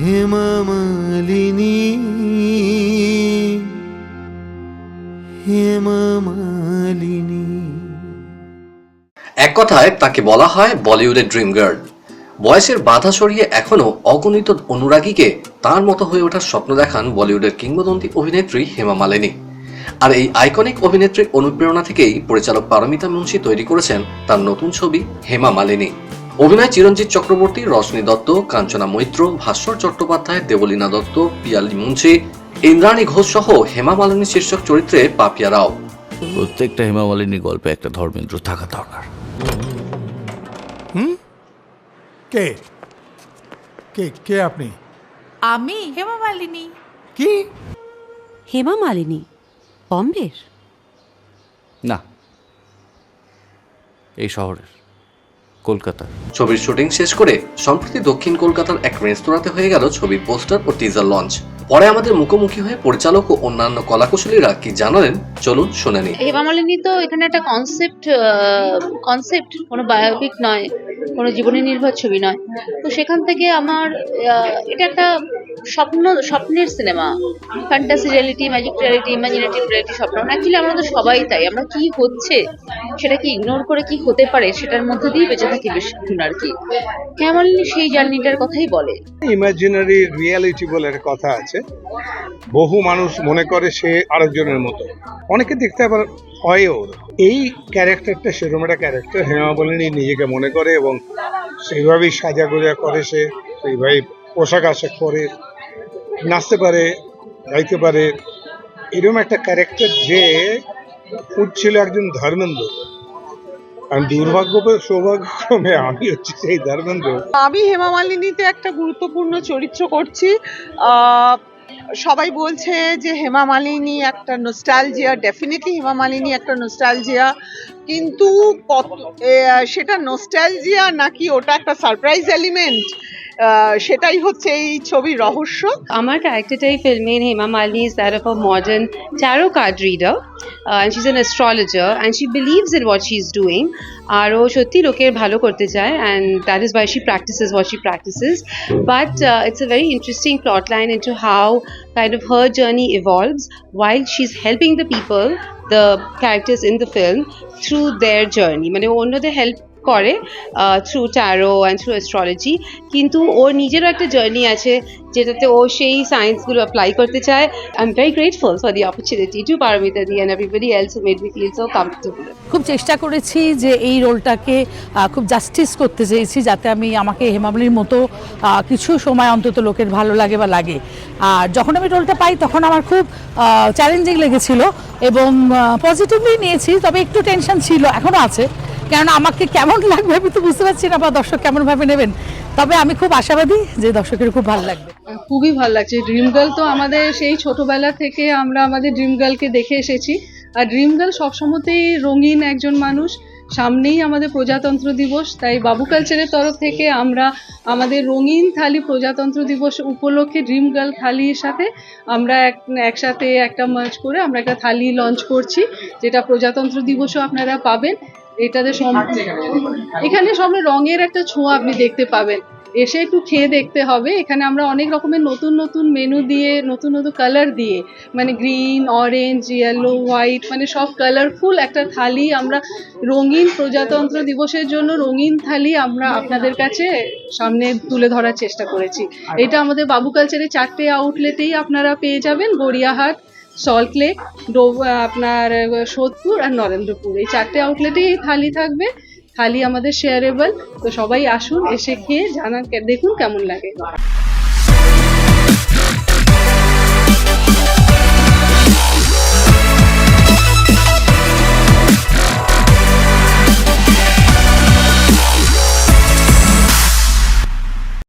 হেমা মালিনী হেমা মালিনী এক কথায় তাকে বলা হয় বলিউডের ড্রিম গার্ল। বয়সের বাধা সরিয়ে এখনও অগণিত অনুরাগীকে তার মতো হয়ে ওঠার স্বপ্ন দেখান বলিউডের কিংবদন্তি অভিনেত্রী হেমা মালিনী। আর এই আইকনিক অভিনেত্রীর অনুপ্রেরণা থেকেই পরিচালক পারমিতা মুন্সি তৈরি করেছেন তার নতুন ছবি হেমা মালিনী। অভিনয় চিরঞ্জিত চক্রবর্তী রশ্মি দত্ত কাঞ্চনা মৈত্র ভাস্কর চট্টোপাধ্যায় দেবলীনা দত্ত পিয়ালি মুন্সি ইন্দ্রাণী ঘোষ সহ হেমা মালিনী শীর্ষক চরিত্রে পাপিয়া রাও। প্রত্যেকটা হেমামালিনী গল্পে একটা ধর্মেন্দ্র থাকা দরকার। কে? কে কে আপনি? আমি হেমা মালিনী। কি? হেমা মালিনী বম্বের? না এই শহরের। কলকাতার ছবির শুটিং শেষ করে সম্প্রতি দক্ষিণ কলকাতার এক রেস্তোরাঁতে হয়ে গেল ছবির পোস্টার ও টিজার লঞ্চ পরে আমাদের মুখোমুখি হয়ে পরিচালক ও অন্যান্য কলাকুশলীরা কি জানালেন চলুন শুনে নিই। হেমা মালিনী তো এখানে একটা কনসেপ্ট কনসেপ্ট কোনো বায়োপিক নয়। কোনো জীবনী নির্ভর ছবি নয়। তো সেখান থেকে আমার এটা একটা স্বপ্ন, স্বপ্নের cinema fantasy reality magic reality imaginative reality স্বপ্ন। অ্যাকচুয়ালি আমরা তো সবাই তাই। আমরা কি হচ্ছে সেটাকে ইগনোর করে কি হতে পারে, সেটার মধ্যে দিয়ে বেঁচে থাকি বেশিক্ষণ আর কি। মালিনী সেই জার্নিটার কথাই বলে। ইমাজিনারি রিয়ালিটি বলে একটা কথা আছে। বহু মানুষ মনে করে সে আরেকজনের মতো। অনেকে দেখতে আবার হয়ও এই ক্যারেক্টারটা সেরকম একটা ক্যারেক্টার হেমা মালিনী নিজেকে মনে করে এবং সেইভাবেই সাজা গোজা করে সে, সেইভাবেই পোশাক আশাক পরে, নাচতে পারে, গাইতে পারে। এরকম একটা ক্যারেক্টার যে খুঁজছিল একজন ধর্মেন্দ্র। আর দুর্ভাগ্য সৌভাগ্যক্রমে আমি হচ্ছে সেই ধর্মেন্দ্র। আমি হেমা মালিনীতে একটা গুরুত্বপূর্ণ চরিত্র করছি। সবাই বলছে যে হেমা মালিনী একটা নোস্টালজিয়া ডেফিনেটলি হেমা মালিনী একটা নোস্টালজিয়া কিন্তু কত সেটা নোস্টালজিয়া নাকি ওটা একটা সারপ্রাইজ এলিমেন্ট সেটাই হচ্ছে এই ছবির রহস্য আমার ক্যারেক্টারটাই ফিল্মের Hema Malini is that of a modern tarot card reader and she is an astrologer and she believes in what she is doing আর ও সত্যি লোকের ভালো করতে চায় and that is why she practices what she practices but it's a very interesting plot line into how kind of her journey evolves while she's helping the people, the characters in the film, through their journey. মানে ও অন্যদের help করে through tarot and through astrology কিন্তু ওর নিজেরও একটা journey আছে, যেটাতে ও সেই সায়েন্সগুলো অ্যাপ্লাই করতে চায়। I am very grateful for the opportunity to Paromita the and everybody else made me feel so comfortable খুব চেষ্টা করেছি যে এই রোলটাকে খুব জাস্টিস করতে চেয়েছি, যাতে আমি আমাকে হেমাবলির মতো কিছু সময় অন্তত লোকের ভালো লাগে বা লাগে। আর যখন আমি রোলটা পাই, তখন আমার খুব চ্যালেঞ্জিং লেগেছিল এবং পজিটিভলি নিয়েছি, তবে একটু টেনশন ছিল এখনও আছে। কেননা আমাকে কেমন লাগবে আমি তো বুঝতে পারছি না বা দর্শক কেমনভাবে নেবেন। তবে আমি খুব আশাবাদী যে দর্শকের খুব ভালো লাগবে। খুবই ভালো লাগছে। ড্রিম গার্ল তো আমাদের সেই ছোটবেলা থেকে আমরা আমাদের ড্রিম গার্লকে দেখে এসেছি। আর ড্রিম গার্ল সবসময়তেই রঙিন একজন মানুষ। সামনেই আমাদের প্রজাতন্ত্র দিবস। তাই বাবু কালচারের তরফ থেকে আমরা আমাদের রঙিন থালি প্রজাতন্ত্র দিবস উপলক্ষে ড্রিম গার্ল থালির সাথে আমরা এক, একসাথে একটা মার্চ করে আমরা একটা থালি লঞ্চ করছি, যেটা প্রজাতন্ত্র দিবসও আপনারা পাবেন। এটাতে সম- এখানে সব রঙের একটা ছোঁয়া আপনি দেখতে পাবেন। এসে একটু খেয়ে দেখতে হবে। এখানে আমরা অনেক রকমের নতুন নতুন মেনু দিয়ে নতুন নতুন কালার দিয়ে মানে গ্রিন অরেঞ্জ ইয়েলো হোয়াইট মানে সব কালারফুল একটা থালি আমরা রঙিন প্রজাতন্ত্র দিবসের জন্য রঙিন থালি আমরা আপনাদের কাছে সামনে তুলে ধরার চেষ্টা করেছি। এটা আমাদের বাবু কালচারের চারটে আউটলেটেই আপনারা পেয়ে যাবেন। গড়িয়াহাট সল্ট লেক ডো- আপনার সোদপুর আর নরেন্দ্রপুর। এই চারটে আউটলেটেই এই থালি থাকবে। থালি আমাদের শেয়ারেবল তো সবাই আসুন, এসে খেয়ে জানান, দেখুন কেমন লাগে।